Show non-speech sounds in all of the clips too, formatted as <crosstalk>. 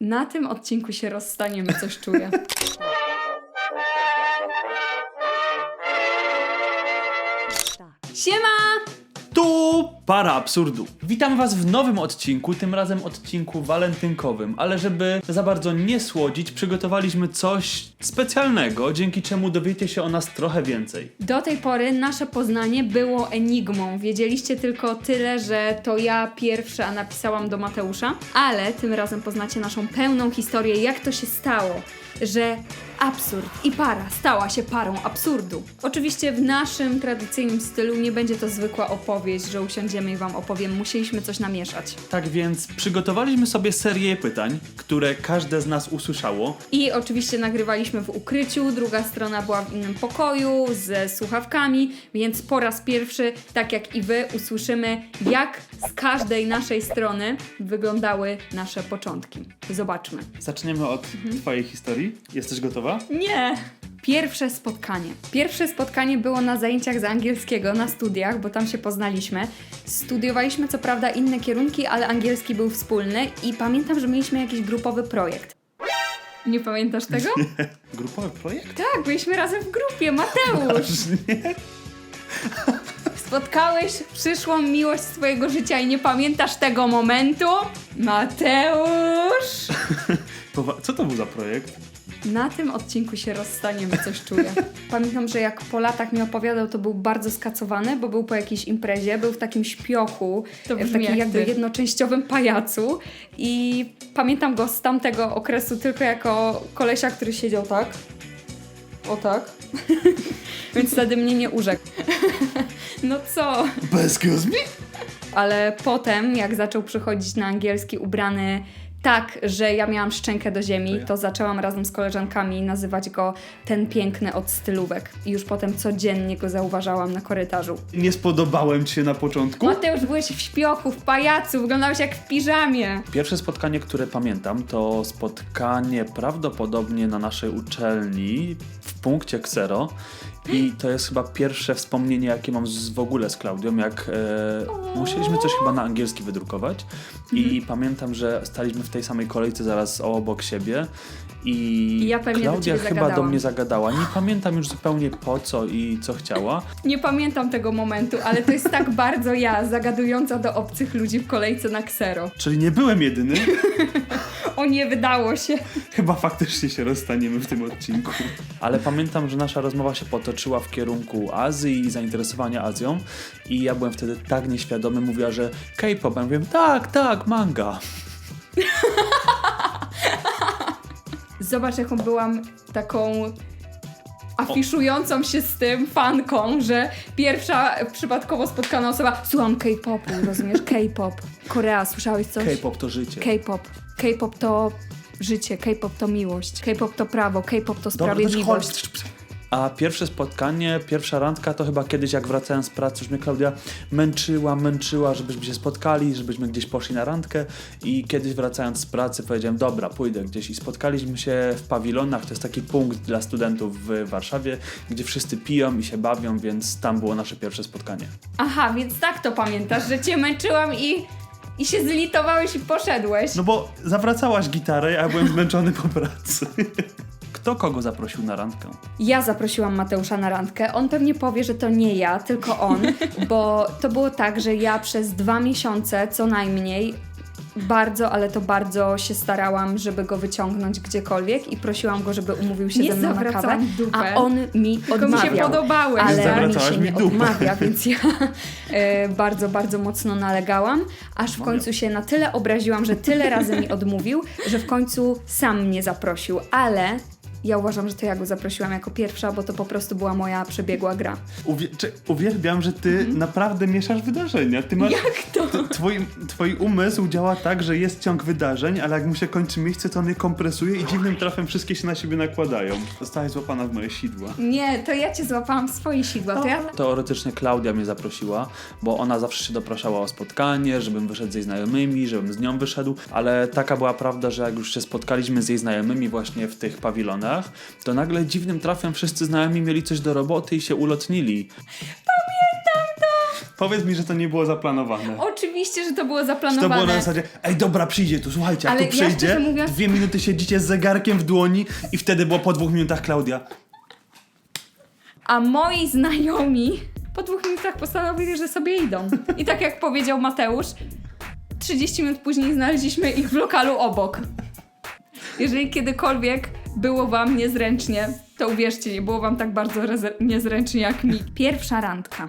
Na tym odcinku się rozstaniemy, coś czuję. <laughs> Para absurdu. Witam was w nowym odcinku, tym razem odcinku walentynkowym, ale żeby za bardzo nie słodzić, przygotowaliśmy coś specjalnego, dzięki czemu dowiecie się o nas trochę więcej. Do tej pory nasze poznanie było enigmą. Wiedzieliście tylko tyle, że to ja pierwsza napisałam do Mateusza, ale tym razem poznacie naszą pełną historię, jak to się stało, że absurd i para stała się parą absurdu. Oczywiście w naszym tradycyjnym stylu nie będzie to zwykła opowieść, że usiądziemy i wam opowiem. Musieliśmy coś namieszać. Tak więc przygotowaliśmy sobie serię pytań, które każde z nas usłyszało. I oczywiście nagrywaliśmy w ukryciu, druga strona była w innym pokoju ze słuchawkami, więc po raz pierwszy, tak jak i wy, usłyszymy, jak z każdej naszej strony wyglądały nasze początki. Zobaczmy. Zaczniemy od twojej historii. Jesteś gotowa? Nie! Pierwsze spotkanie. Pierwsze spotkanie było na zajęciach z angielskiego na studiach, bo tam się poznaliśmy. Studiowaliśmy co prawda inne kierunki, ale angielski był wspólny i pamiętam, że mieliśmy jakiś grupowy projekt. Nie pamiętasz tego? <laughs> Grupowy projekt? Tak, byliśmy razem w grupie, Mateusz! Nie. Spotkałeś przyszłą miłość swojego życia i nie pamiętasz tego momentu? Mateusz! <laughs> Co to był za projekt? Na tym odcinku się rozstaniemy, coś czuję. <laughs> Pamiętam, że jak po latach mi opowiadał, to był bardzo skacowany, bo był po jakiejś imprezie, był w takim śpiochu, To w takim jak jakby ty. jednoczęściowym pajacu i pamiętam go z tamtego okresu tylko jako kolesia, który siedział tak. O tak. <laughs> Więc wtedy mnie nie urzekł. no co? Excuse me? ale potem, jak zaczął przychodzić na angielski ubrany tak, że ja miałam szczękę do ziemi, To ja. to zaczęłam razem z koleżankami nazywać go ten piękny od stylówek. I już potem codziennie go zauważałam na korytarzu. Nie spodobałem ci się na początku? Mateusz, byłeś w śpiochu, w pajacu, wyglądałeś jak w piżamie. Pierwsze spotkanie, które pamiętam, to spotkanie prawdopodobnie na naszej uczelni w punkcie Ksero. I to jest chyba pierwsze wspomnienie, jakie mam z, w ogóle z Klaudią, jak e, musieliśmy coś chyba na angielski wydrukować. I pamiętam, że staliśmy w tej samej kolejce zaraz obok siebie. I I ja do Klaudia ciebie chyba do zagadałam. mnie zagadała. Nie pamiętam już zupełnie po co i co chciała. Nie pamiętam tego momentu, ale to jest tak <laughs> bardzo ja, zagadująca do obcych ludzi w kolejce na ksero. Czyli nie byłem jedyny. <laughs> O nie, wydało się. Chyba faktycznie się rozstaniemy w tym odcinku. Ale pamiętam, że nasza rozmowa się potoczyła w kierunku Azji i zainteresowania Azją. I ja byłem wtedy tak nieświadomy, mówiła, że K-pop. Ja mówiłem, tak, tak, manga. <laughs> Zobacz, jaką byłam taką afiszującą się z tym fanką, że pierwsza przypadkowo spotkana osoba słucham K-popu, rozumiesz? K-pop. Korea, słyszałeś coś? K-pop to życie. K-pop. K-pop to życie, K-pop to miłość, K-pop to prawo, K-pop to Dobra, sprawiedliwość. chodź. A pierwsze spotkanie, pierwsza randka to chyba kiedyś, jak wracałem z pracy, już mnie Klaudia męczyła, męczyła, żebyśmy się spotkali, żebyśmy gdzieś poszli na randkę. I kiedyś wracając z pracy powiedziałem, dobra, pójdę gdzieś. I spotkaliśmy się w pawilonach, to jest taki punkt dla studentów w Warszawie, gdzie wszyscy piją i się bawią, więc tam było nasze pierwsze spotkanie. Aha, więc tak to pamiętasz, że cię męczyłam i, i się zlitowałeś i poszedłeś. No bo zawracałaś gitarę, a ja byłem zmęczony po pracy. <laughs> Kto kogo zaprosił na randkę? Ja zaprosiłam Mateusza na randkę. On pewnie powie, że to nie ja, tylko on, <laughs> bo to było tak, że ja przez dwa miesiące co najmniej bardzo, ale to bardzo się starałam, żeby go wyciągnąć gdziekolwiek i prosiłam go, żeby umówił się Nie ze mną na kawę, dupę. a on mi Tylko mi się odmawiał. podobałeś. Ale mi się mi nie odmawia, <laughs> więc ja e, bardzo, bardzo mocno nalegałam, aż w końcu się na tyle obraziłam, że tyle razy mi odmówił, że w końcu sam mnie zaprosił, ale ja uważam, że to ja go zaprosiłam jako pierwsza, bo to po prostu była moja przebiegła gra. Uwie- czy, uwielbiam, że ty naprawdę mieszasz wydarzenia. Ty masz, Jak to? twój, twój umysł działa tak, że jest ciąg wydarzeń, ale jak mu się kończy miejsce, to on je kompresuje i dziwnym trafem wszystkie się na siebie nakładają. Zostałaś złapana w moje sidła. Nie, to ja cię złapałam w swoje sidła, to ja... Teoretycznie Klaudia mnie zaprosiła, bo ona zawsze się dopraszała o spotkanie, żebym wyszedł z jej znajomymi, żebym z nią wyszedł, ale taka była prawda, że jak już się spotkaliśmy z jej znajomymi właśnie w tych pawilonach, to nagle dziwnym trafem wszyscy znajomi mieli coś do roboty i się ulotnili. Powiedz mi, że to nie było zaplanowane. Oczywiście, że to było Czy to zaplanowane. było na zasadzie, ej dobra, przyjdzie tu, słuchajcie, jak Ale tu ja przyjdzie, szczerze mówiąc- dwie minuty siedzicie z zegarkiem w dłoni i wtedy było po dwóch minutach Klaudia. A moi znajomi po dwóch minutach postanowili, że sobie idą. I tak jak powiedział Mateusz, 30 minut później znaleźliśmy ich w lokalu obok. Jeżeli kiedykolwiek było wam niezręcznie, to uwierzcie, nie było wam tak bardzo niezręcznie jak mi. Pierwsza randka.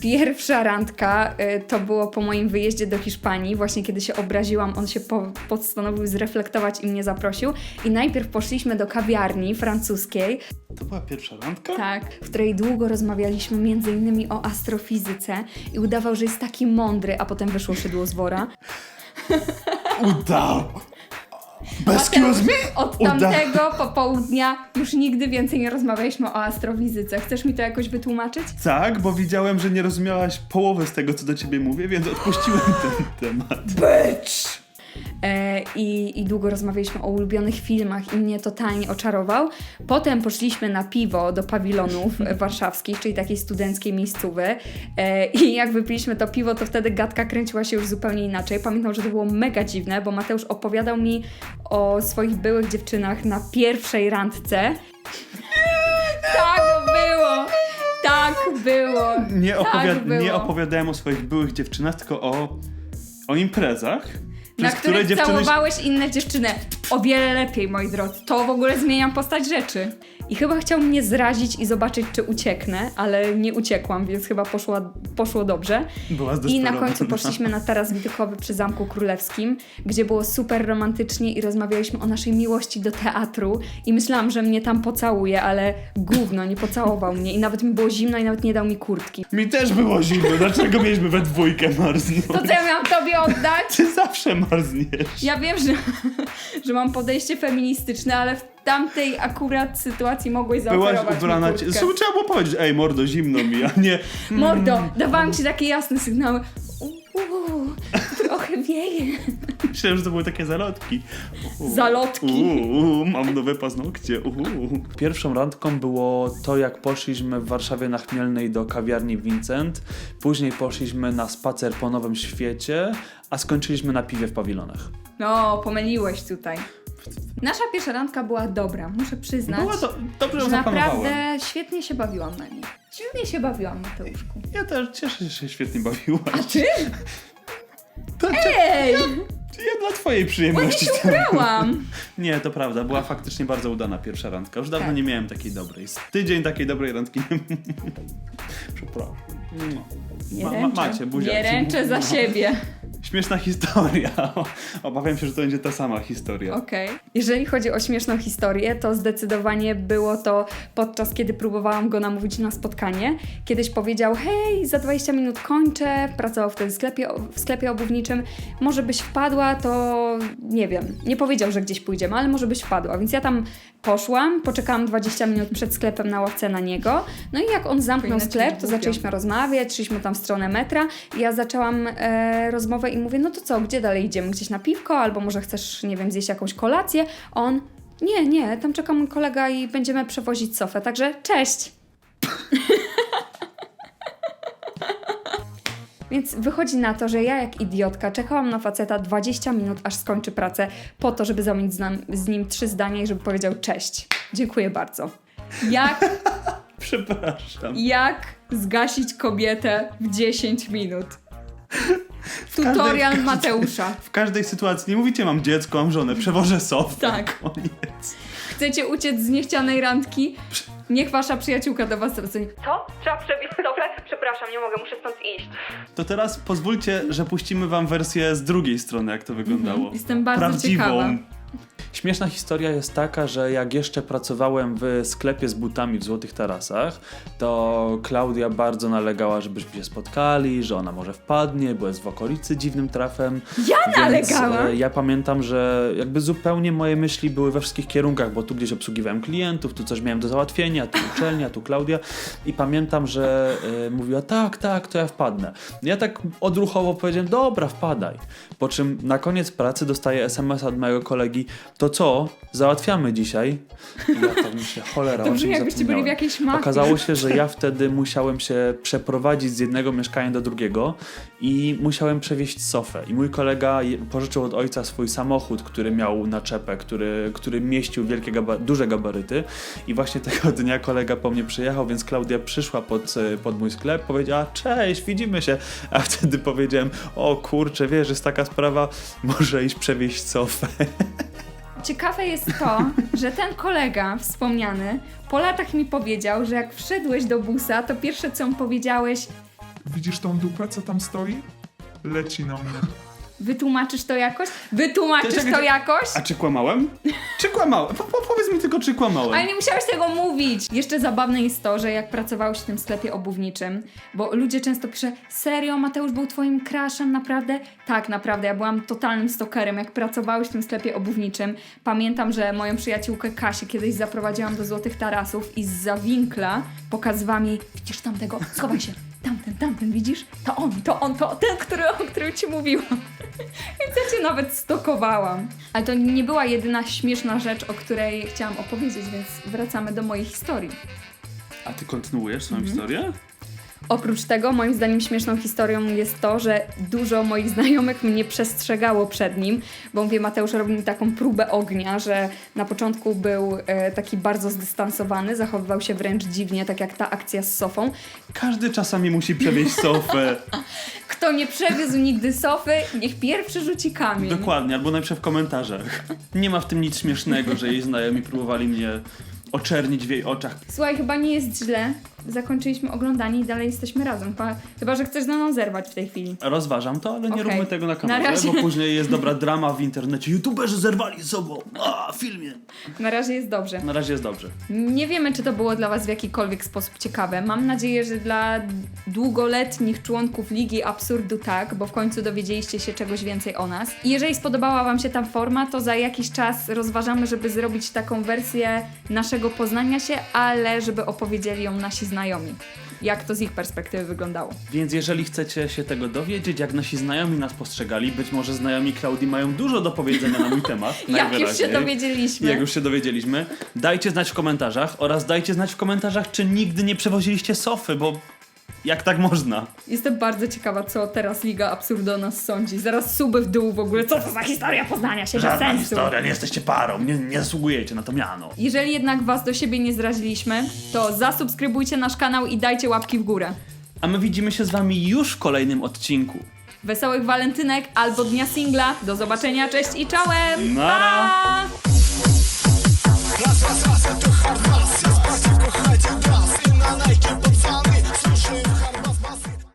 Pierwsza randka y, to było po moim wyjeździe do Hiszpanii, właśnie kiedy się obraziłam, on się po, postanowił zreflektować i mnie zaprosił. I najpierw poszliśmy do kawiarni francuskiej, To była pierwsza randka? tak, w której długo rozmawialiśmy między innymi o astrofizyce i udawał, że jest taki mądry, a potem wyszło szydło z wora. Udał! Bez Mateusz, me? Od tamtego popołudnia już nigdy więcej nie rozmawialiśmy o astrofizyce. Chcesz mi to jakoś wytłumaczyć? Tak, bo widziałem, że nie rozumiałaś połowy z tego, co do ciebie mówię, więc odpuściłem <laughs> ten temat. E, i, I długo rozmawialiśmy o ulubionych filmach i mnie totalnie oczarował. Potem poszliśmy na piwo do pawilonów <laughs> warszawskich, czyli takiej studenckiej miejscówy. E, I jak wypiliśmy to piwo, to wtedy gadka kręciła się już zupełnie inaczej. Pamiętam, że to było mega dziwne, bo Mateusz opowiadał mi o swoich byłych dziewczynach na pierwszej randce. tak było! Tak było! Nie, Tak opowiad- było. nie opowiadałem o swoich byłych dziewczynach, tylko o, o imprezach, Na które których dziewczyny... całowałeś inne dziewczyny. O wiele lepiej, moi drodzy. To w ogóle zmienia postać rzeczy. I chyba chciał mnie zrazić i zobaczyć, czy ucieknę, ale nie uciekłam, więc chyba poszła, poszło dobrze. Była I na końcu poszliśmy na taras widokowy przy Zamku Królewskim, gdzie było super romantycznie i rozmawialiśmy o naszej miłości do teatru. I myślałam, że mnie tam pocałuje, ale gówno, nie pocałował mnie. I nawet mi było zimno i nawet nie dał mi kurtki. Mi też było zimno, dlaczego mieliśmy we dwójkę marznąć? To co ja miałam tobie oddać? Ty zawsze marzniesz. Ja wiem, że, że mam podejście feministyczne, ale w tamtej akurat sytuacji mogłeś Byłaś zaoferować ubrana... mi trzeba było powiedzieć, ej mordo, zimno mi, a nie... Mordo, dawałam ci takie jasne sygnały. Uuu, trochę wieje. Myślałem, że to były takie zalotki. Zalotki. Uuu, mam nowe paznokcie. Uuu. Pierwszą randką było to, jak poszliśmy w Warszawie na Chmielnej do kawiarni Vincent. Później poszliśmy na spacer po Nowym Świecie, a skończyliśmy na piwie w pawilonach. No, pomyliłeś tutaj. Nasza pierwsza randka była dobra, muszę przyznać. Była to... Dobrze ją że naprawdę świetnie się bawiłam na niej. Świetnie się bawiłam, Mateuszku. Ja też cieszę się, że się świetnie bawiłaś. A ty? To, Ej! ja dla twojej Ładnie przyjemności. się ubrałam! <laughs> Nie, to prawda, była faktycznie bardzo udana pierwsza randka. Już dawno Tak. nie miałem takiej dobrej. Z tydzień takiej dobrej randki nie <laughs> Przepraszam. No. Nie Ma- ma- ręczę. macie buziaki. Nie ręczę za <laughs> siebie. Śmieszna historia. <laughs> Obawiam się, że to będzie ta sama historia. Okej. Jeżeli chodzi o śmieszną historię, to zdecydowanie było to podczas kiedy próbowałam go namówić na spotkanie. Kiedyś powiedział: Hej, za 20 minut kończę. Pracował wtedy w sklepie, w sklepie obuwniczym. Może byś wpadła, to nie wiem. Nie powiedział, że gdzieś pójdziemy, ale może byś wpadła. Więc ja tam poszłam, poczekałam 20 minut przed sklepem na ławce na niego. No i jak on zamknął sklep, to zaczęliśmy rozmawiać, szliśmy tam w stronę metra. I ja zaczęłam e, rozmowę i mówię: No to co, gdzie dalej idziemy? Gdzieś na piwko, albo może chcesz, nie wiem, zjeść jakąś kolację? On: Nie, nie, tam czeka mój kolega i będziemy przewozić sofę, także cześć! <laughs> Więc wychodzi na to, że ja jak idiotka czekałam na faceta 20 minut, aż skończy pracę, po to, żeby zamienić z, nam, z nim trzy zdania i żeby powiedział cześć. Dziękuję bardzo. Jak <laughs> Przepraszam. jak zgasić kobietę w 10 minut? Tutorial każdej- Mateusza. W każdej sytuacji nie mówicie mam dziecko, mam żonę, przewożę sofę. Tak. Koniec. Chcecie uciec z niechcianej randki? Niech wasza przyjaciółka do was zadzwoni. Co? Trzeba przewieźć stopę? Przepraszam, nie mogę, muszę stąd iść. To teraz pozwólcie, że puścimy wam wersję z drugiej strony, jak to wyglądało. Jestem bardzo Prawdziwą. ciekawa. Śmieszna historia jest taka, że jak jeszcze pracowałem w sklepie z butami w Złotych Tarasach, to Klaudia bardzo nalegała, żebyśmy się spotkali, że ona może wpadnie, bo jest w okolicy dziwnym trafem. Ja nalegałam? e, ja pamiętam, że jakby zupełnie moje myśli były we wszystkich kierunkach, bo tu gdzieś obsługiwałem klientów, tu coś miałem do załatwienia, tu uczelnia, tu Klaudia i pamiętam, że e, mówiła tak, tak, to ja wpadnę. Ja tak odruchowo powiedziałem, dobra, wpadaj. Po czym na koniec pracy dostaję SMS od mojego kolegi, to to co załatwiamy dzisiaj? I ja tak myślę, cholera, To brzmi jakbyście byli w jakiejś mafii. Okazało się, że ja <laughs> wtedy musiałem się przeprowadzić z jednego mieszkania do drugiego i musiałem przewieźć sofę. I mój kolega pożyczył od ojca swój samochód, który miał naczepę, który, który mieścił wielkie gaba- duże gabaryty. I właśnie tego dnia kolega po mnie przyjechał, więc Klaudia przyszła pod, e, pod mój sklep, powiedziała cześć, widzimy się. A wtedy powiedziałem, o kurczę, wiesz, jest taka sprawa, <laughs> może iść przewieźć sofę. <laughs> Ciekawe jest to, <laughs> że ten kolega wspomniany po latach mi powiedział, że jak wszedłeś do busa, to pierwsze co mu powiedziałeś, Widzisz tą dupę, co tam stoi? Leci na mnie. Wytłumaczysz to jakoś? Wytłumaczysz to czekaj. jakoś? A czy kłamałem? Czy kłamałem? Po, po, powiedz mi tylko, czy kłamałem. Ale nie musiałeś tego mówić. Jeszcze zabawne jest to, że jak pracowałeś w tym sklepie obuwniczym, bo ludzie często piszą, serio, Mateusz był twoim crushem, naprawdę? Tak, naprawdę, ja byłam totalnym stokerem, jak pracowałeś w tym sklepie obuwniczym. Pamiętam, że moją przyjaciółkę Kasię kiedyś zaprowadziłam do Złotych Tarasów i z zawinkla pokazywała mi, widzisz tamtego, schowaj się, tamten, tamten, widzisz? To on, to on, to ten, który, o którym ci mówiłam. <laughs> Więc ja cię nawet stokowałam. Ale to nie była jedyna śmieszna rzecz, o której chciałam opowiedzieć, więc wracamy do mojej historii. A ty kontynuujesz swoją Mhm. historię? Oprócz tego, moim zdaniem śmieszną historią jest to, że dużo moich znajomych mnie przestrzegało przed nim, bo mówię, Mateusz robił mi taką próbę ognia, że na początku był e, taki bardzo zdystansowany, zachowywał się wręcz dziwnie, tak jak ta akcja z sofą. Każdy czasami musi przewieźć sofę. <laughs> Kto nie przewiózł nigdy sofy, niech pierwszy rzuci kamień. Dokładnie, albo napisze w komentarzach. Nie ma w tym nic śmiesznego, że jej znajomi próbowali mnie oczernić w jej oczach. Słuchaj, chyba nie jest źle. Zakończyliśmy oglądanie i dalej jesteśmy razem. Chyba, chyba że chcesz ze mną zerwać w tej chwili. Rozważam to, ale nie Okej. róbmy tego na kanale, Na razie. bo później jest dobra drama w internecie. YouTuberzy zerwali z sobą. A, w filmie. Na razie jest dobrze. Na razie jest dobrze. Nie wiemy, czy to było dla Was w jakikolwiek sposób ciekawe. Mam nadzieję, że dla długoletnich członków Ligi Absurdu tak, bo w końcu dowiedzieliście się czegoś więcej o nas. I jeżeli spodobała Wam się ta forma, to za jakiś czas rozważamy, żeby zrobić taką wersję naszego poznania się, ale żeby opowiedzieli ją nasi znajomi. Jak to z ich perspektywy wyglądało. Więc jeżeli chcecie się tego dowiedzieć, jak nasi znajomi nas postrzegali, być może znajomi Klaudii mają dużo do powiedzenia na mój temat. <laughs> Jak już się dowiedzieliśmy. Jak już się dowiedzieliśmy, dajcie znać w komentarzach oraz dajcie znać w komentarzach, czy nigdy nie przewoziliście sofy, bo jak tak można? Jestem bardzo ciekawa, co teraz Liga Absurdu o nas sądzi. Zaraz suby w dół w ogóle. Co to za historia poznania się, bez sensu. nie jesteście parą, nie, nie zasługujecie na to miano. Jeżeli jednak Was do siebie nie zraziliśmy, to zasubskrybujcie nasz kanał i dajcie łapki w górę. A my widzimy się z wami już w kolejnym odcinku. Wesołych walentynek albo dnia singla. Do zobaczenia, cześć i czołem! Nara. Pa!